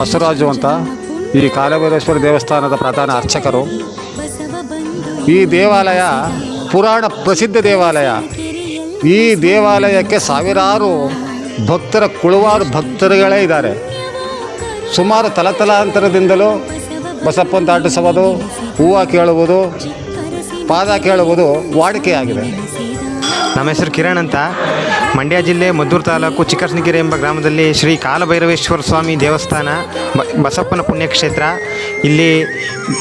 ಬಸವರಾಜು ಅಂತ ಈ ಕಾಲಭೈರೇಶ್ವರ ದೇವಸ್ಥಾನದ ಪ್ರಧಾನ ಅರ್ಚಕರು. ಈ ದೇವಾಲಯ ಪುರಾಣ ಪ್ರಸಿದ್ಧ ದೇವಾಲಯ. ಈ ದೇವಾಲಯಕ್ಕೆ ಸಾವಿರಾರು ಭಕ್ತರ ಕುಳುವಾರು ಭಕ್ತರುಗಳೇ ಇದ್ದಾರೆ. ಸುಮಾರು ತಲತಲಾಂತರದಿಂದಲೂ ಬಸಪ್ಪನ ದಾಟಿಸುವುದು ಹೂವು ಕೇಳುವುದು, ಪಾದ ಕೇಳುವುದು ವಾಡಿಕೆಯಾಗಿದೆ. ನಮ್ಮ ಹೆಸರು ಕಿರಣ್ ಅಂತ. ಮಂಡ್ಯ ಜಿಲ್ಲೆ ಮದ್ದೂರು ತಾಲೂಕು ಚಿಕ್ಕರ್ಸನಗಿರಿ ಎಂಬ ಗ್ರಾಮದಲ್ಲಿ ಶ್ರೀ ಕಾಲಭೈರವೇಶ್ವರ ಸ್ವಾಮಿ ದೇವಸ್ಥಾನ ಬಸಪ್ಪನ ಪುಣ್ಯಕ್ಷೇತ್ರ. ಇಲ್ಲಿ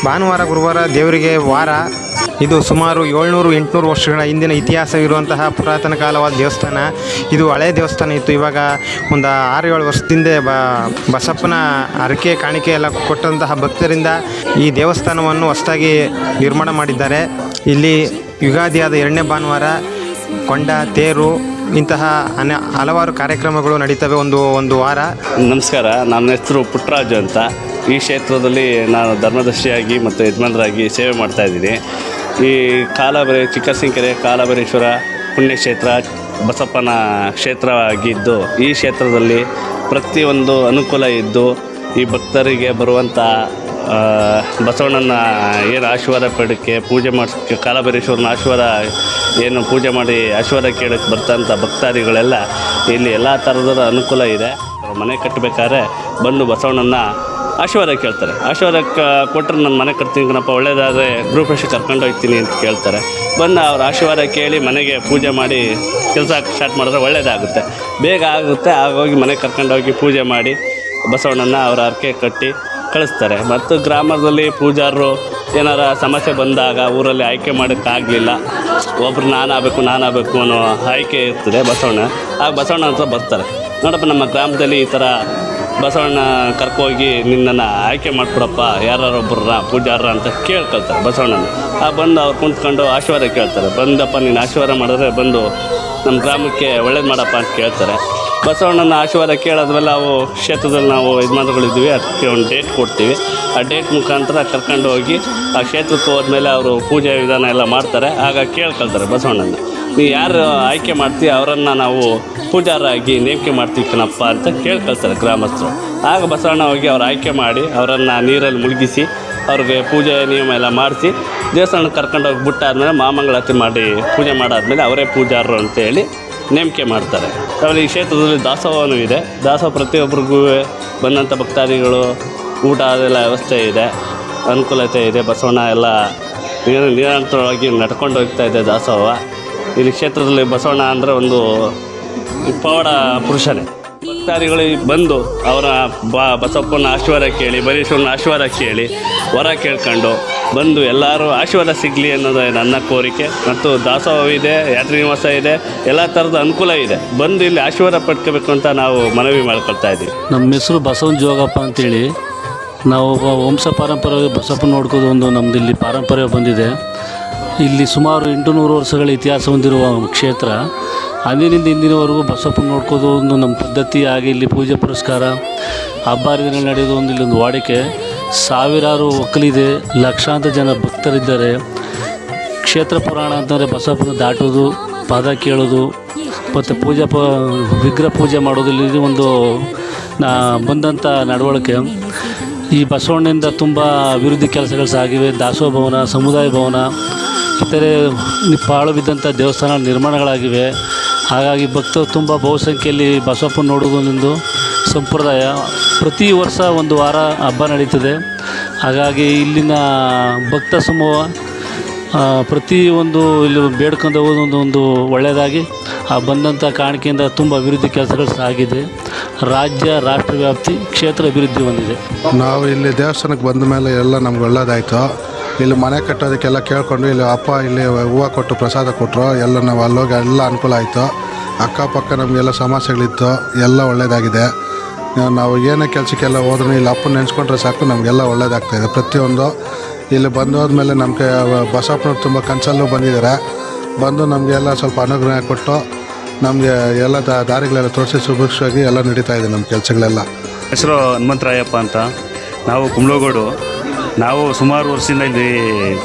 ಭಾನುವಾರ, ಗುರುವಾರ ದೇವರಿಗೆ ವಾರ. ಇದು ಸುಮಾರು ಏಳ್ನೂರು, ಎಂಟುನೂರು ವರ್ಷಗಳ ಹಿಂದಿನ ಇತಿಹಾಸವಿರುವಂತಹ ಪುರಾತನ ಕಾಲವಾದ ದೇವಸ್ಥಾನ. ಇದು ಹಳೆ ದೇವಸ್ಥಾನ ಇತ್ತು. ಇವಾಗ ಒಂದು ಆರು ಏಳು ವರ್ಷದಿಂದ ಬ, ಬಸಪ್ಪನ ಹರಕೆ, ಕಾಣಿಕೆ ಎಲ್ಲ ಕೊಟ್ಟಂತಹ ಭಕ್ತರಿಂದ ಈ ದೇವಸ್ಥಾನವನ್ನು ಹೊಸದಾಗಿ ನಿರ್ಮಾಣ ಮಾಡಿದ್ದಾರೆ. ಇಲ್ಲಿ ಯುಗಾದಿಯಾದ ಎರಡನೇ ಭಾನುವಾರ, ಕೊಂಡ, ತೇರು ಇಂತಹ ಅನ ಹಲವಾರು ಕಾರ್ಯಕ್ರಮಗಳು ನಡೀತವೆ ಒಂದು ಒಂದು ವಾರ. ನಮಸ್ಕಾರ, ನನ್ನ ಹೆಸರು ಪುಟ್ಟರಾಜು ಅಂತ. ಈ ಕ್ಷೇತ್ರದಲ್ಲಿ ನಾನು ಧರ್ಮದರ್ಶಿಯಾಗಿ ಮತ್ತು ಯಜಮಾನರಾಗಿ ಸೇವೆ ಮಾಡ್ತಾ ಇದ್ದೀನಿ. ಈ ಕಾಲಬರಿ, ಚಿಕ್ಕಸಿಂಕೆರೆ, ಕಾಲಬರೇಶ್ವರ ಪುಣ್ಯಕ್ಷೇತ್ರ, ಬಸಪ್ಪನ ಕ್ಷೇತ್ರವಾಗಿದ್ದು, ಈ ಕ್ಷೇತ್ರದಲ್ಲಿ ಪ್ರತಿಯೊಂದು ಅನುಕೂಲ ಇದ್ದು, ಈ ಭಕ್ತರಿಗೆ ಬರುವಂಥ ಬಸವಣ್ಣನ ಏನು ಆಶೀರ್ವಾದ ಪಡಕ್ಕೆ ಪೂಜೆ ಮಾಡಿಸೋಕ್ಕೆ, ಕಾಲಭೈರೇಶ್ವರನ ಆಶೀರ್ವಾದ ಏನು ಪೂಜೆ ಮಾಡಿ ಆಶೀರ್ವಾದ ಕೇಳಕ್ಕೆ ಬರ್ತಂಥ ಭಕ್ತಾದಿಗಳೆಲ್ಲ ಇಲ್ಲಿ ಎಲ್ಲ ಥರದ ಅನುಕೂಲ ಇದೆ. ಮನೆ ಕಟ್ಟಬೇಕಾದ್ರೆ ಬಂದು ಬಸವಣ್ಣನ ಆಶೀರ್ವಾದ ಕೇಳ್ತಾರೆ. ಆಶೀರ್ವಾದ ಕೊಟ್ಟರೆ ನಾನು ಮನೆ ಕಟ್ತೀನಿ ಕಣಪ್ಪ, ಒಳ್ಳೇದಾದರೆ ಗೃಹಪ್ರವೇಶ ಕರ್ಕೊಂಡು ಹೋಗ್ತೀನಿ ಅಂತ ಕೇಳ್ತಾರೆ. ಬಂದು ಅವ್ರ ಆಶೀರ್ವಾದ ಕೇಳಿ ಮನೆಗೆ ಪೂಜೆ ಮಾಡಿ ಕೆಲಸ ಸ್ಟಾರ್ಟ್ ಮಾಡಿದ್ರೆ ಒಳ್ಳೆಯದಾಗುತ್ತೆ ಬೇಗ ಆಗುತ್ತೆ, ಆಗೋಗಿ ಮನೆಗೆ ಕರ್ಕೊಂಡೋಗಿ ಪೂಜೆ ಮಾಡಿ ಬಸವಣ್ಣನ ಅವರ ಹರಕೆ ಕಟ್ಟಿ ಕಳಿಸ್ತಾರೆ. ಮತ್ತು ಗ್ರಾಮದಲ್ಲಿ ಪೂಜಾರರು ಏನಾರ ಸಮಸ್ಯೆ ಬಂದಾಗ ಊರಲ್ಲಿ ಆಯ್ಕೆ ಮಾಡೋಕ್ಕಾಗಲಿಲ್ಲ. ಒಬ್ರು ನಾನಾಗಬೇಕು ನಾನಾಗಬೇಕು ಅನ್ನೋ ಆಯ್ಕೆ ಇರ್ತದೆ ಬಸವಣ್ಣ. ಆ ಬಸವಣ್ಣ ಅಂತ ಬರ್ತಾರೆ. ನೋಡಪ್ಪ, ನಮ್ಮ ಗ್ರಾಮದಲ್ಲಿ ಈ ಥರ ಬಸವಣ್ಣ ಕರ್ಕೋಗಿ ನಿನ್ನನ್ನು ಆಯ್ಕೆ ಮಾಡಿಕೊಡಪ್ಪ ಯಾರೊಬ್ಬರನ್ನ ಪೂಜಾರ ಅಂತ ಕೇಳ್ಕೊಳ್ತಾರೆ ಬಸವಣ್ಣನ. ಆ ಬಂದು ಅವ್ರು ಕುಂತ್ಕೊಂಡು ಆಶೀರ್ವಾದ ಕೇಳ್ತಾರೆ. ಬಂದಪ್ಪ, ನೀನು ಆಶೀರ್ವಾದ ಮಾಡಿದ್ರೆ ಬಂದು ನಮ್ಮ ಗ್ರಾಮಕ್ಕೆ ಒಳ್ಳೇದು ಮಾಡಪ್ಪ ಅಂತ ಕೇಳ್ತಾರೆ. ಬಸವಣ್ಣನ ಆಶೀರ್ವಾದ ಕೇಳಾದ್ಮೇಲೆ ನಾವು ಕ್ಷೇತ್ರದಲ್ಲಿ ನಾವು ಯಜಮಾನರುಗಳಿದ್ದೀವಿ ಅದಕ್ಕೆ ಒಂದು ಡೇಟ್ ಕೊಡ್ತೀವಿ. ಆ ಡೇಟ್ ಮುಖಾಂತರ ಕರ್ಕೊಂಡು ಹೋಗಿ ಆ ಕ್ಷೇತ್ರಕ್ಕೆ ಹೋದ್ಮೇಲೆ ಅವರು ಪೂಜೆ ವಿಧಾನ ಎಲ್ಲ ಮಾಡ್ತಾರೆ. ಆಗ ಕೇಳ್ಕೊಳ್ತಾರೆ ಬಸವಣ್ಣನ. ನೀ ಯಾರು ಆಯ್ಕೆ ಮಾಡ್ತೀವಿ ಅವರನ್ನು ನಾವು ಪೂಜಾರಾಗಿ ನೇಮಕೆ ಮಾಡ್ತೀವಿ ಕಣಪ್ಪ ಅಂತ ಕೇಳ್ಕೊಳ್ತಾರೆ ಗ್ರಾಮಸ್ಥರು. ಆಗ ಬಸವಣ್ಣ ಹೋಗಿ ಅವ್ರು ಆಯ್ಕೆ ಮಾಡಿ ಅವರನ್ನು ನೀರಲ್ಲಿ ಮುಳುಗಿಸಿ ಅವ್ರಿಗೆ ಪೂಜೆ ನಿಯಮ ಎಲ್ಲ ಮಾಡಿಸಿ ದೇವಸ್ಥಾನಕ್ಕೆ ಕರ್ಕೊಂಡೋಗಿ ಬಿಟ್ಟಾದ್ಮೇಲೆ ಮಾಮಂಗಳಾರತಿ ಮಾಡಿ ಪೂಜೆ ಮಾಡಾದ್ಮೇಲೆ ಅವರೇ ಪೂಜಾರರು ಅಂತೇಳಿ ನೇಮಕೆ ಮಾಡ್ತಾರೆ. ಆಮೇಲೆ ಈ ಕ್ಷೇತ್ರದಲ್ಲಿ ದಾಸೋಹನೂ ಇದೆ. ದಾಸೋಹ ಪ್ರತಿಯೊಬ್ಬರಿಗೂ ಬಂದಂಥ ಭಕ್ತಾದಿಗಳು, ಊಟ ಅದೆಲ್ಲ ವ್ಯವಸ್ಥೆ ಇದೆ, ಅನುಕೂಲತೆ ಇದೆ. ಬಸವಣ್ಣ ಎಲ್ಲ ನಿರ ನಿರಂತರವಾಗಿ ನಡ್ಕೊಂಡು ಹೋಗ್ತಾ ಇದೆ ದಾಸೋಹ. ಇಲ್ಲಿ ಕ್ಷೇತ್ರದಲ್ಲಿ ಬಸವಣ್ಣ ಅಂದರೆ ಒಂದು ಪವಾಡ ಪುರುಷನೇ. ಭಕ್ತಾದಿಗಳು ಬಂದು ಅವರ ಬಸಪ್ಪನ ಆಶೀರ್ವಾದ ಕೇಳಿ ಬರೀಶ್ವರನ ಆಶೀರ್ವಾದ ಕೇಳಿ, ವರ ಕೇಳ್ಕೊಂಡು ಬಂದು ಎಲ್ಲರೂ ಆಶೀರ್ವಾದ ಸಿಗಲಿ ಅನ್ನೋದು ನನ್ನ ಕೋರಿಕೆ. ಮತ್ತು ದಾಸೋಹ ಇದೆ, ಯಾತ್ರಿ ನಿವಾಸ ಇದೆ, ಎಲ್ಲ ಥರದ ಅನುಕೂಲ ಇದೆ. ಬಂದು ಇಲ್ಲಿ ಆಶೀರ್ವಾದ ಪಡ್ಕೋಬೇಕು ಅಂತ ನಾವು ಮನವಿ ಮಾಡ್ಕೊಳ್ತಾ ಇದ್ದೀವಿ. ನಮ್ಮ ಹೆಸರು ಬಸವನ ಜೋಗಪ್ಪ ಅಂತೇಳಿ. ನಾವು ವಂಶ ಪಾರಂಪರ್ಯ ಬಸಪ್ಪ ನೋಡ್ಕೋದು ಒಂದು ನಮ್ದು ಇಲ್ಲಿ ಪಾರಂಪರ್ಯ ಬಂದಿದೆ. ಇಲ್ಲಿ ಸುಮಾರು ಎಂಟು ನೂರು ವರ್ಷಗಳ ಇತಿಹಾಸ ಹೊಂದಿರುವ ಕ್ಷೇತ್ರ, ಅಂದಿನಿಂದ ಇಂದಿನವರೆಗೂ ಬಸಪ್ಪನ ನೋಡ್ಕೋದು ಒಂದು ನಮ್ಮ ಪದ್ಧತಿ ಹಾಗೆ ಇಲ್ಲಿ ಪೂಜೆ ಪುರಸ್ಕಾರ ಹಬ್ಬ ಹರಿದಿನ ನಡೆಯೋದು ಒಂದು ಇಲ್ಲೊಂದು ವಾಡಿಕೆ. ಸಾವಿರಾರು ಒಕ್ಕಲಿದೆ, ಲಕ್ಷಾಂತರ ಜನ ಭಕ್ತರಿದ್ದಾರೆ. ಕ್ಷೇತ್ರ ಪುರಾಣ ಅಂತಂದರೆ ಬಸಪ್ಪನ ದಾಟೋದು, ಪಾದ ಕೇಳೋದು, ಮತ್ತು ಪೂಜೆ ಪ, ವಿಗ್ರಹ ಪೂಜೆ ಮಾಡೋದು ಇಲ್ಲಿ ಒಂದು ನಾ ಬಂದಂಥ ನಡವಳಿಕೆ. ಈ ಬಸವಣ್ಣನಿಂದ ತುಂಬ ಅಭಿವೃದ್ಧಿ ಕೆಲಸಗಳು ಸಾಗಿವೆ. ದಾಸೋಹ ಭವನ, ಸಮುದಾಯ ಭವನ ಇತರೆ ಪಾಳು ಬಿದ್ದಂಥ ದೇವಸ್ಥಾನ ನಿರ್ಮಾಣಗಳಾಗಿವೆ. ಹಾಗಾಗಿ ಭಕ್ತರು ತುಂಬ ಬಹುಸಂಖ್ಯೆಯಲ್ಲಿ ಬಸವಪ್ಪನ ನೋಡುವುದೊಂದು ಸಂಪ್ರದಾಯ. ಪ್ರತಿ ವರ್ಷ ಒಂದು ವಾರ ಹಬ್ಬ ನಡೀತದೆ. ಹಾಗಾಗಿ ಇಲ್ಲಿನ ಭಕ್ತ ಸಮೂಹ ಪ್ರತಿ ಒಂದು ಇಲ್ಲಿ ಬೇಡ್ಕೊಂಡು ಹೋಗೋದೊಂದು ಒಂದು ಒಳ್ಳೆಯದಾಗಿ, ಆ, ಬಂದಂಥ ಕಾಣಿಕೆಯಿಂದ ತುಂಬ ಅಭಿವೃದ್ಧಿ ಕೆಲಸಗಳು ಸಾಗಿದೆ. ರಾಜ್ಯ ರಾಷ್ಟ್ರ ವ್ಯಾಪ್ತಿ ಕ್ಷೇತ್ರ ಅಭಿವೃದ್ಧಿ ಹೊಂದಿದೆ. ನಾವು ಇಲ್ಲಿ ದೇವಸ್ಥಾನಕ್ಕೆ ಬಂದ ಮೇಲೆ ಎಲ್ಲ ನಮ್ಗೆ ಒಳ್ಳೇದಾಯಿತು. ಇಲ್ಲಿ ಮನೆ ಕಟ್ಟೋದಕ್ಕೆಲ್ಲ ಕೇಳ್ಕೊಂಡು ಇಲ್ಲಿ ಅಪ್ಪ ಇಲ್ಲಿ ಹೂವು ಕೊಟ್ಟು ಪ್ರಸಾದ ಕೊಟ್ಟರು ಎಲ್ಲ ನಾವು ಅಲ್ಲೋಗಿ ಎಲ್ಲ ಅನುಕೂಲ ಆಯಿತು. ಅಕ್ಕಪಕ್ಕ ನಮಗೆಲ್ಲ ಸಮಸ್ಯೆಗಳಿತ್ತು. ಎಲ್ಲ ಒಳ್ಳೆಯದಾಗಿದೆ ನಾವು ಏನೇ ಕೆಲಸಕ್ಕೆಲ್ಲ ಹೋದ್ರೂ ಇಲ್ಲಿ ಅಪ್ಪನ ನೆನೆಸ್ಕೊಂಡ್ರೆ ಸಾಕು, ನಮಗೆಲ್ಲ ಒಳ್ಳೇದಾಗ್ತಾಯಿದೆ ಪ್ರತಿಯೊಂದು ಇಲ್ಲಿ ಬಂದೋದ್ಮೇಲೆ ನಮಗೆ ಬಸಪ್ಪನವ್ರು ತುಂಬ ಕನಸಲ್ಲೂ ಬಂದಿದ್ದಾರೆ. ಬಂದು ನಮಗೆಲ್ಲ ಸ್ವಲ್ಪ ಅನುಗ್ರಹ ಕೊಟ್ಟು ನಮಗೆ ಎಲ್ಲ ದಾರಿಗಳೆಲ್ಲ ತೋರಿಸಿ ಸುಭಿಕ್ಷವಾಗಿ ಎಲ್ಲ ನಡೀತಾ ಇದೆ ನಮ್ಮ ಕೆಲಸಗಳೆಲ್ಲ. ಹೆಸರು ಹನುಮಂತರಾಯಪ್ಪ ಅಂತ. ನಾವು ಕುಂಬ್ಳಗೋಡು. ನಾವು ಸುಮಾರು ವರ್ಷದಿಂದ ಇಲ್ಲಿ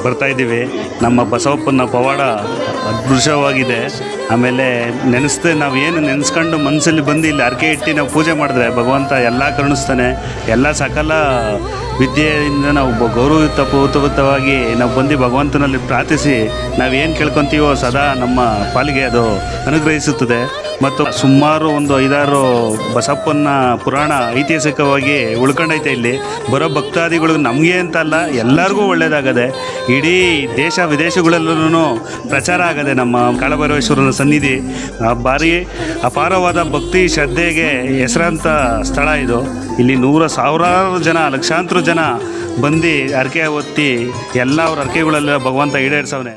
ಬರ್ತಾ ಇದ್ದೀವಿ. ನಮ್ಮ ಬಸವಪ್ಪನ ಪವಾಡ ಅದೃಶ್ಯವಾಗಿದೆ. ಆಮೇಲೆ ನೆನೆಸ್ದೆ ನಾವು ಏನು ನೆನೆಸ್ಕೊಂಡು ಮನಸ್ಸಲ್ಲಿ ಬಂದು ಇಲ್ಲಿ ಅರ್ಕೆ ಇಟ್ಟು ನಾವು ಪೂಜೆ ಮಾಡಿದ್ರೆ ಭಗವಂತ ಎಲ್ಲ ಕರುಣಿಸ್ತಾನೆ. ಎಲ್ಲ ಸಕಲ ವಿದ್ಯೆಯಿಂದ ನಾವು ಗೌರವಯುತ ಪೂತವಾಗಿ ನಾವು ಬಂದು ಭಗವಂತನಲ್ಲಿ ಪ್ರಾರ್ಥಿಸಿ ನಾವೇನು ಕೇಳ್ಕೊತೀವೋ ಸದಾ ನಮ್ಮ ಪಾಲಿಗೆ ಅದು ಅನುಗ್ರಹಿಸುತ್ತದೆ. ಮತ್ತು ಸುಮಾರು ಒಂದು ಐದಾರು ಬಸಪ್ಪನ ಪುರಾಣ ಐತಿಹಾಸಿಕವಾಗಿ ಉಳ್ಕೊಂಡೈತೆ ಇಲ್ಲಿ. ಬರೋ ಭಕ್ತಾದಿಗಳು ನಮಗೆ ಅಂತ ಅಲ್ಲ, ಎಲ್ಲರಿಗೂ ಒಳ್ಳೆಯದಾಗದೆ ಇಡೀ ದೇಶ ವಿದೇಶಗಳಲ್ಲೂ ಪ್ರಚಾರ ಆಗದೆ ನಮ್ಮ ಕಾಳಭೈರವೇಶ್ವರನ ಸನ್ನಿಧಿ ಭಾರಿ ಅಪಾರವಾದ ಭಕ್ತಿ ಶ್ರದ್ಧೆಗೆ ಹೆಸರಂತ ಸ್ಥಳ ಇದು. ಇಲ್ಲಿ ನೂರ ಸಾವಿರಾರು ಜನ, ಲಕ್ಷಾಂತರ ಜನ ಬಂದು ಹರಕೆ ಹೊತ್ತಿ ಎಲ್ಲ ಅವ್ರ ಹರಕೆಗಳೆಲ್ಲ ಭಗವಂತ ಈಡೇರಿಸವನೆ.